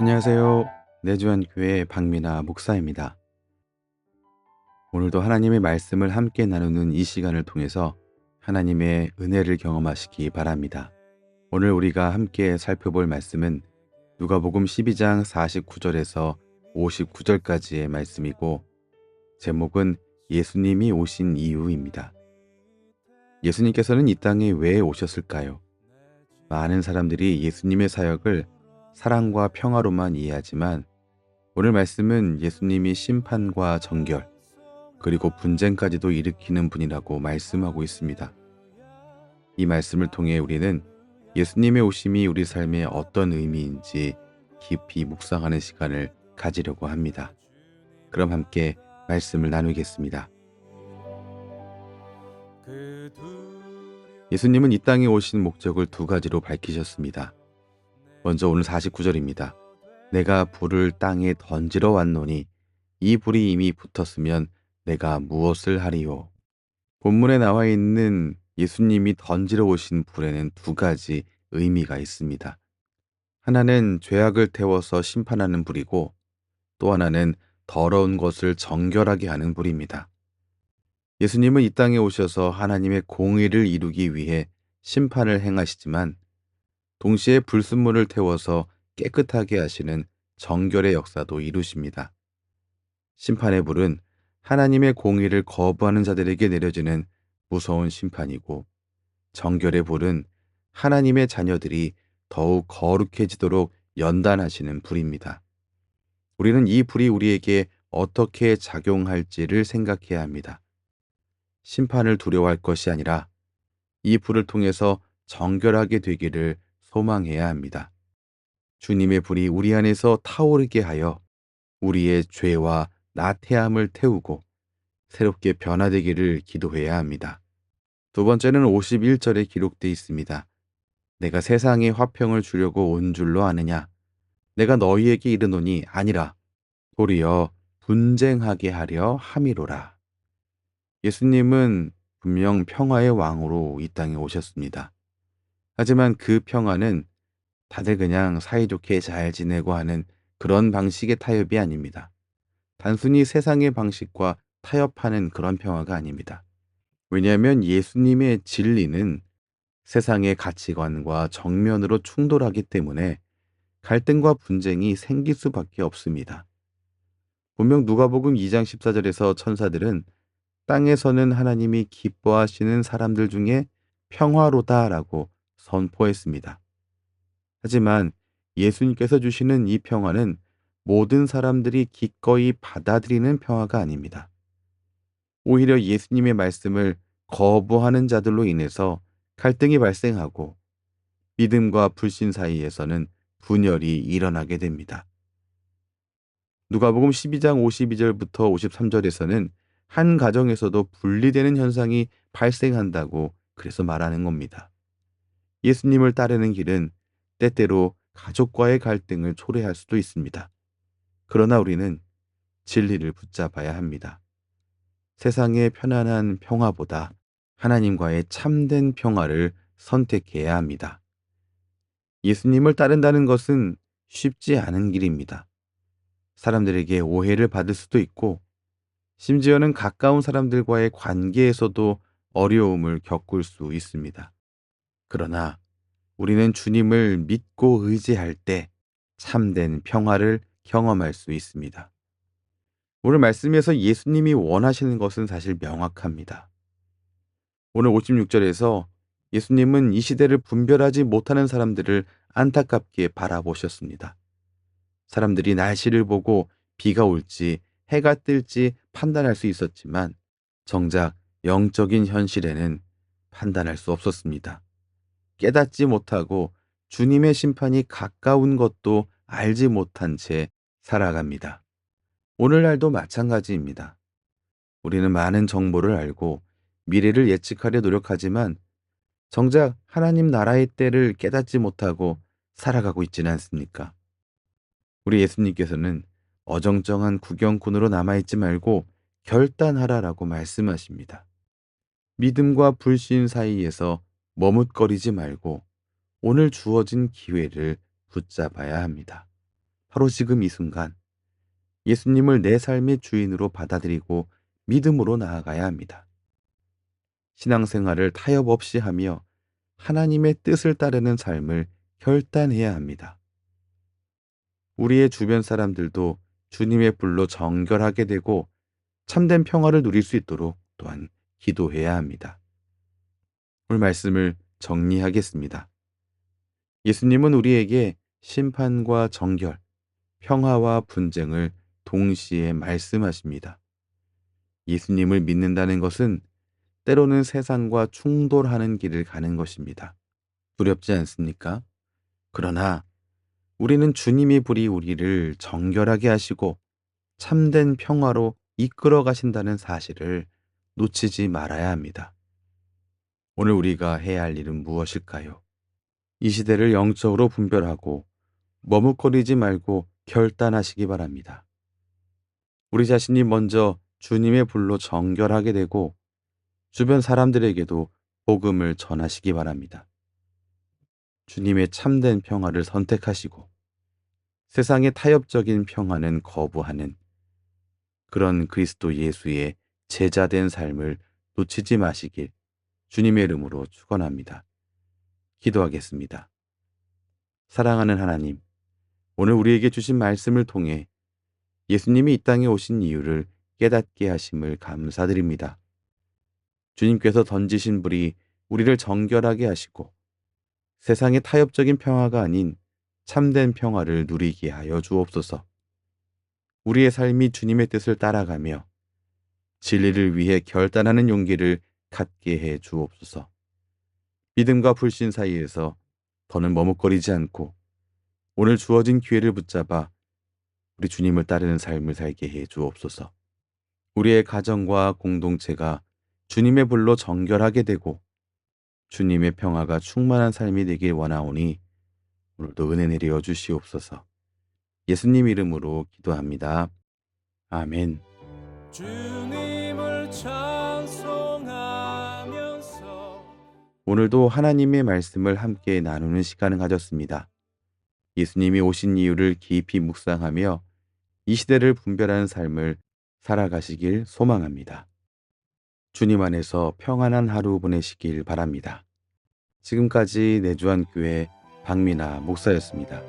안녕하세요. 내주한 교회 박민아 목사입니다. 오늘도 하나님의 말씀을 함께 나누는 이 시간을 통해서 하나님의 은혜를 경험하시기 바랍니다. 오늘 우리가 함께 살펴볼 말씀은 누가복음 12장 49절에서 59절까지의 말씀이고 제목은 예수님이 오신 이유입니다. 예수님께서는 이 땅에 왜 오셨을까요? 많은 사람들이 예수님의 사역을 사랑과 평화로만 이해하지만 오늘 말씀은 예수님이 심판과 정결 그리고 분쟁까지도 일으키는 분이라고 말씀하고 있습니다. 이 말씀을 통해 우리는 예수님의 오심이 우리 삶에 어떤 의미인지 깊이 묵상하는 시간을 가지려고 합니다. 그럼 함께 말씀을 나누겠습니다. 예수님은 이 땅에 오신 목적을 두 가지로 밝히셨습니다. 먼저 오늘 49절입니다. 내가 불을 땅에 던지러 왔노니 이 불이 이미 붙었으면 내가 무엇을 하리요? 본문에 나와 있는 예수님이 던지러 오신 불에는 두 가지 의미가 있습니다. 하나는 죄악을 태워서 심판하는 불이고 또 하나는 더러운 것을 정결하게 하는 불입니다. 예수님은 이 땅에 오셔서 하나님의 공의를 이루기 위해 심판을 행하시지만 동시에 불순물을 태워서 깨끗하게 하시는 정결의 역사도 이루십니다. 심판의 불은 하나님의 공의를 거부하는 자들에게 내려지는 무서운 심판이고 정결의 불은 하나님의 자녀들이 더욱 거룩해지도록 연단하시는 불입니다. 우리는 이 불이 우리에게 어떻게 작용할지를 생각해야 합니다. 심판을 두려워할 것이 아니라 이 불을 통해서 정결하게 되기를 소망해야 합니다. 주님의 불이 우리 안에서 타오르게 하여 우리의 죄와 나태함을 태우고 새롭게 변화되기를 기도해야 합니다. 두 번째는 51절에 기록되어 있습니다. 내가 세상에 화평을 주려고 온 줄로 아느냐? 내가 너희에게 이르노니 아니라 도리어 분쟁하게 하려 함이로라. 예수님은 분명 평화의 왕으로 이 땅에 오셨습니다. 하지만 그 평화는 다들 그냥 사이좋게 잘 지내고 하는 그런 방식의 타협이 아닙니다. 단순히 세상의 방식과 타협하는 그런 평화가 아닙니다. 왜냐하면 예수님의 진리는 세상의 가치관과 정면으로 충돌하기 때문에 갈등과 분쟁이 생길 수밖에 없습니다. 분명 누가복음 2장 14절에서 천사들은 땅에서는 하나님이 기뻐하시는 사람들 중에 평화로다라고 선포했습니다. 하지만 예수님께서 주시는 이 평화는 모든 사람들이 기꺼이 받아들이는 평화가 아닙니다. 오히려 예수님의 말씀을 거부하는 자들로 인해서 갈등이 발생하고 믿음과 불신 사이에서는 분열이 일어나게 됩니다. 누가복음 12장 52절부터 53절에서는 한 가정에서도 분리되는 현상이 발생한다고 그래서 말하는 겁니다. 예수님을 따르는 길은 때때로 가족과의 갈등을 초래할 수도 있습니다. 그러나 우리는 진리를 붙잡아야 합니다. 세상의 편안한 평화보다 하나님과의 참된 평화를 선택해야 합니다. 예수님을 따른다는 것은 쉽지 않은 길입니다. 사람들에게 오해를 받을 수도 있고, 심지어는 가까운 사람들과의 관계에서도 어려움을 겪을 수 있습니다. 그러나 우리는 주님을 믿고 의지할 때 참된 평화를 경험할 수 있습니다. 오늘 말씀에서 예수님이 원하시는 것은 사실 명확합니다. 오늘 56절에서 예수님은 이 시대를 분별하지 못하는 사람들을 안타깝게 바라보셨습니다. 사람들이 날씨를 보고 비가 올지 해가 뜰지 판단할 수 있었지만 정작 영적인 현실에는 판단할 수 없었습니다. 깨닫지 못하고 주님의 심판이 가까운 것도 알지 못한 채 살아갑니다. 오늘날도 마찬가지입니다. 우리는 많은 정보를 알고 미래를 예측하려 노력하지만 정작 하나님 나라의 때를 깨닫지 못하고 살아가고 있지는 않습니까? 우리 예수님께서는 어정쩡한 구경꾼으로 남아있지 말고 결단하라라고 말씀하십니다. 믿음과 불신 사이에서 머뭇거리지 말고 오늘 주어진 기회를 붙잡아야 합니다. 바로 지금 이 순간 예수님을 내 삶의 주인으로 받아들이고 믿음으로 나아가야 합니다. 신앙생활을 타협 없이 하며 하나님의 뜻을 따르는 삶을 결단해야 합니다. 우리의 주변 사람들도 주님의 불로 정결하게 되고 참된 평화를 누릴 수 있도록 또한 기도해야 합니다. 오늘 말씀을 정리하겠습니다. 예수님은 우리에게 심판과 정결, 평화와 분쟁을 동시에 말씀하십니다. 예수님을 믿는다는 것은 때로는 세상과 충돌하는 길을 가는 것입니다. 두렵지 않습니까? 그러나 우리는 주님이 불이 우리를 정결하게 하시고 참된 평화로 이끌어 가신다는 사실을 놓치지 말아야 합니다. 오늘 우리가 해야 할 일은 무엇일까요? 이 시대를 영적으로 분별하고 머뭇거리지 말고 결단하시기 바랍니다. 우리 자신이 먼저 주님의 불로 정결하게 되고 주변 사람들에게도 복음을 전하시기 바랍니다. 주님의 참된 평화를 선택하시고 세상의 타협적인 평화는 거부하는 그런 그리스도 예수의 제자된 삶을 놓치지 마시길 주님의 이름으로 축원합니다. 기도하겠습니다. 사랑하는 하나님, 오늘 우리에게 주신 말씀을 통해 예수님이 이 땅에 오신 이유를 깨닫게 하심을 감사드립니다. 주님께서 던지신 불이 우리를 정결하게 하시고 세상의 타협적인 평화가 아닌 참된 평화를 누리게 하여 주옵소서. 우리의 삶이 주님의 뜻을 따라가며 진리를 위해 결단하는 용기를 갖게 해 주옵소서. 믿음과 불신 사이에서 더는 머뭇거리지 않고 오늘 주어진 기회를 붙잡아 우리 주님을 따르는 삶을 살게 해 주옵소서. 우리의 가정과 공동체가 주님의 불로 정결하게 되고 주님의 평화가 충만한 삶이 되길 원하오니 오늘도 은혜 내려 주시옵소서. 예수님 이름으로 기도합니다. 아멘. 주님 오늘도 하나님의 말씀을 함께 나누는 시간을 가졌습니다. 예수님이 오신 이유를 깊이 묵상하며 이 시대를 분별하는 삶을 살아가시길 소망합니다. 주님 안에서 평안한 하루 보내시길 바랍니다. 지금까지 내주한 교회 박미나 목사였습니다.